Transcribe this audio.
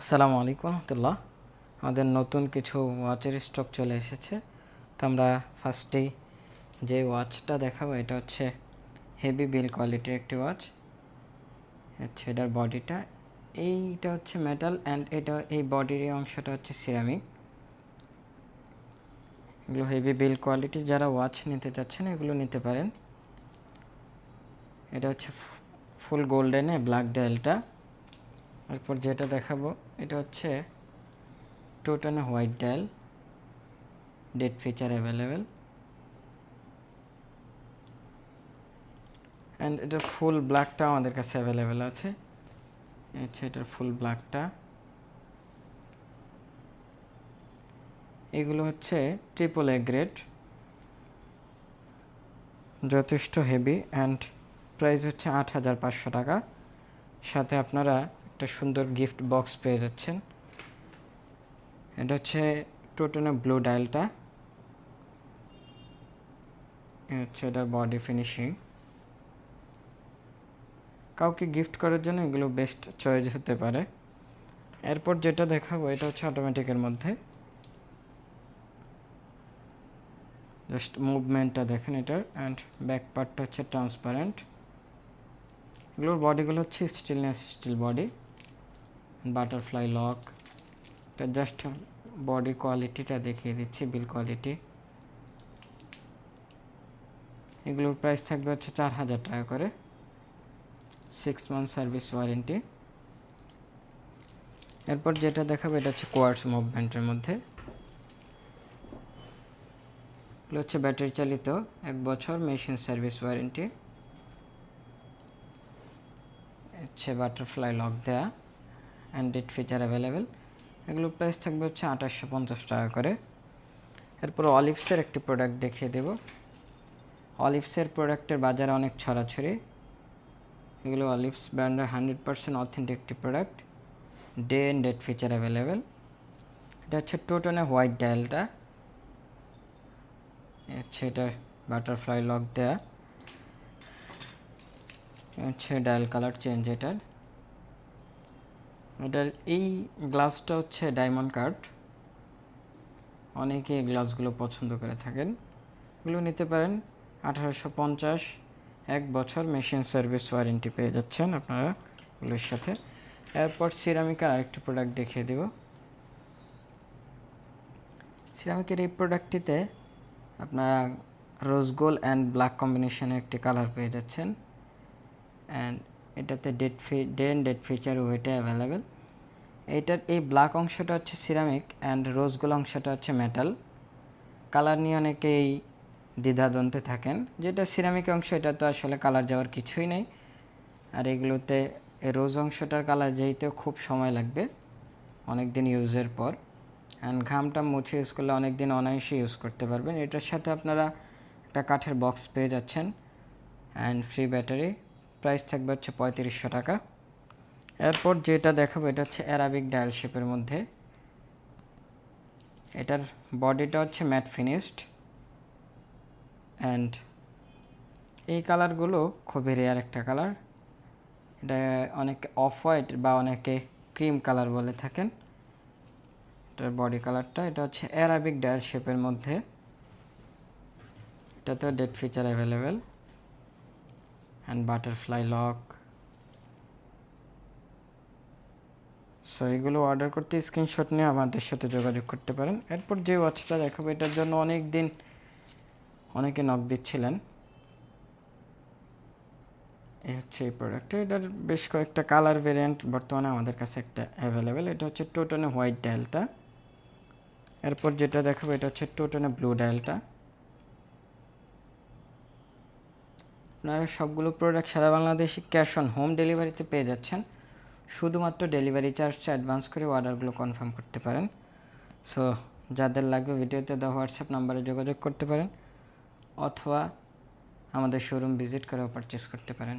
আসসালামু আলাইকুম রহমতুল্লাহ। আমাদের নতুন কিছু ওয়াচের স্টক চলে এসেছে। তো আমরা ফার্স্টেই যে ওয়াচটা দেখাবো, এটা হচ্ছে হেভি বিল কোয়ালিটির একটি ওয়াচ হচ্ছে এটার বডিটা এইটা হচ্ছে মেটাল অ্যান্ড এটা এই বডির অংশটা হচ্ছে সিরামিক এগুলো হেভি বিল কোয়ালিটি যারা ওয়াচ নিতে চাচ্ছেন, এগুলো নিতে পারেন। এটা হচ্ছে ফুল গোল্ডেনে ব্ল্যাক ডায়ালটা এরপর যেটা দেখাবো, এটা হচ্ছে টোটানে white dial date feature available and এটার ফুল ব্ল্যাকটা আমাদের কাছে অ্যাভেলেবেল আছে। হচ্ছে এটার ফুল ব্ল্যাকটা এগুলো হচ্ছে ট্রিপল এ গ্রেড যথেষ্ট হেভি অ্যান্ড প্রাইস হচ্ছে আট হাজার পাঁচশো টাকা। সাথে আপনারা একটা সুন্দর গিফট বক্স পেয়ে যাচ্ছেন। এটা হচ্ছে টোটনে ব্লু ডায়ালটা। হচ্ছে এটার বডি ফিনিশিং কাউকে গিফট করার জন্য এগুলো বেস্ট চয়েস হতে পারে। এরপর যেটা দেখাবো, এটা হচ্ছে অটোমেটিকের মধ্যে। জাস্ট মুভমেন্টটা দেখেন এটার অ্যান্ড ব্যাক পার্টটা হচ্ছে ট্রান্সপারেন্ট এগুলোর বডিগুলো হচ্ছে stainless steel body butterfly lock এটা জাস্ট বডি কোয়ালিটিটা দেখিয়ে দিচ্ছি বিল কোয়ালিটি এগুলোর প্রাইস থাকবে হচ্ছে চার হাজার টাকা করে। সিক্স মান্থ সার্ভিস ওয়ারেন্টি এরপর যেটা দেখাবো, এটা হচ্ছে কোয়ার্স মুভমেন্টের মধ্যে। এগুলো হচ্ছে ব্যাটারি চালিত, এক বছর মেশিন সার্ভিস ওয়ারেন্টি হচ্ছে বাটারফ্লাই লক দেয়া। অ্যান্ড ডেট ফিচার অ্যাভেলেবেল এগুলোর প্রাইস থাকবে হচ্ছে আঠাশশো পঞ্চাশ টাকা করে। এরপর অলিভসের একটি প্রোডাক্ট দেখিয়ে দেব। অলিভসের প্রোডাক্টের বাজারে অনেক ছড়াছড়ি। এগুলো অলিভস ব্র্যান্ডের হান্ড্রেড পার্সেন্ট অথেন্টিক একটি product day and date feature available এটা হচ্ছে টোটনে হোয়াইট ডায়ালটা হচ্ছে এটার বাটারফ্লাই লক দেয়া। হচ্ছে ডায়াল কালার চেঞ্জ এটার। এটার এই গ্লাসটা হচ্ছে ডায়মন্ড কার্ড। অনেকে গ্লাসগুলো পছন্দ করে থাকেন। এগুলো নিতে পারেন। আঠারোশো পঞ্চাশ, এক বছর মেশিন সার্ভিস ওয়ারেন্টি পেয়ে যাচ্ছেন আপনারা এগুলোর সাথে। এরপর সিরামিকের আরেকটি প্রোডাক্ট দেখিয়ে দেব। সিরামিকের এই প্রোডাক্টটিতে আপনারা রোজ গোল্ড অ্যান্ড ব্ল্যাক কম্বিনেশনের একটি কালার পেয়ে যাচ্ছেন। অ্যান্ড এটাতে ডেট ফি ডে অ্যান্ড ডেট ফিচার ওয়েটে অ্যাভেলেবেল এইটার এই ব্ল্যাক অংশটা হচ্ছে সিরামিক অ্যান্ড রোজ গোল্ড অংশটা হচ্ছে মেটাল কালার নিয়ে অনেকেই দ্বিধাদ্বন্দ্বে থাকেন, যেটা সিরামিক অংশ, এটা তো আসলে কালার যাওয়ার কিছুই নেই। আর এগুলোতে রোজ অংশটার কালার যেইতেও খুব সময় লাগবে অনেক দিন ইউজের পর। অ্যান্ড ঘামটা মুছে ইউজ করলে অনেক দিন অনায়াসে ইউজ করতে পারবেন। এটার সাথে আপনারা একটা কাঠের বক্স পেয়ে যাচ্ছেন। অ্যান্ড ফ্রি ব্যাটারি প্রাইস থাকবে হচ্ছে পঁয়ত্রিশশো টাকা। এরপর যেটা দেখাবো, এটা হচ্ছে অ্যারাবিক ডায়াল শেপের মধ্যে। এটার বডিটা হচ্ছে ম্যাট ফিনিশড অ্যান্ড এই কালারগুলো খুবই রেয়ার একটা কালার এটা অনেকে অফ হোয়াইট বা অনেকে ক্রিম কালার বলে থাকেন। এটার বডি কালারটা এটা হচ্ছে অ্যারাবিক ডায়াল শেপের মধ্যে। এটাতেও date feature available and butterfly lock so এগুলো অর্ডার করতে স্ক্রিনশট নিয়ে আমাদের সাথে যোগাযোগ করতে পারেন। এরপর যে ওয়াচটা দেখাবো, এটার জন্য অনেক দিন অনেকে নক দিচ্ছিলেন। এই হচ্ছে এই প্রোডাক্টটা এটার বেশ কয়েকটা কালার ভেরিয়েন্ট বর্তমানে আমাদের কাছে একটা অ্যাভেলেবেল এটা হচ্ছে টোটনে হোয়াইট ডায়ালটা এরপর যেটা দেখাবো, এটা হচ্ছে টোটনে ব্লু ডায়ালটা আপনারা সবগুলো প্রোডাক্ট সারা বাংলাদেশে ক্যাশ অন হোম ডেলিভারিতে পেয়ে যাচ্ছেন। শুধুমাত্র ডেলিভারি চার্জটা অ্যাডভান্স করে অর্ডারগুলো কনফার্ম করতে পারেন। সো যাদের লাগবে ভিডিওতে দেওয়া হোয়াটসঅ্যাপ নাম্বারে যোগাযোগ করতে পারেন। অথবা আমাদের শোরুম ভিজিট করেও পারচেস করতে পারেন।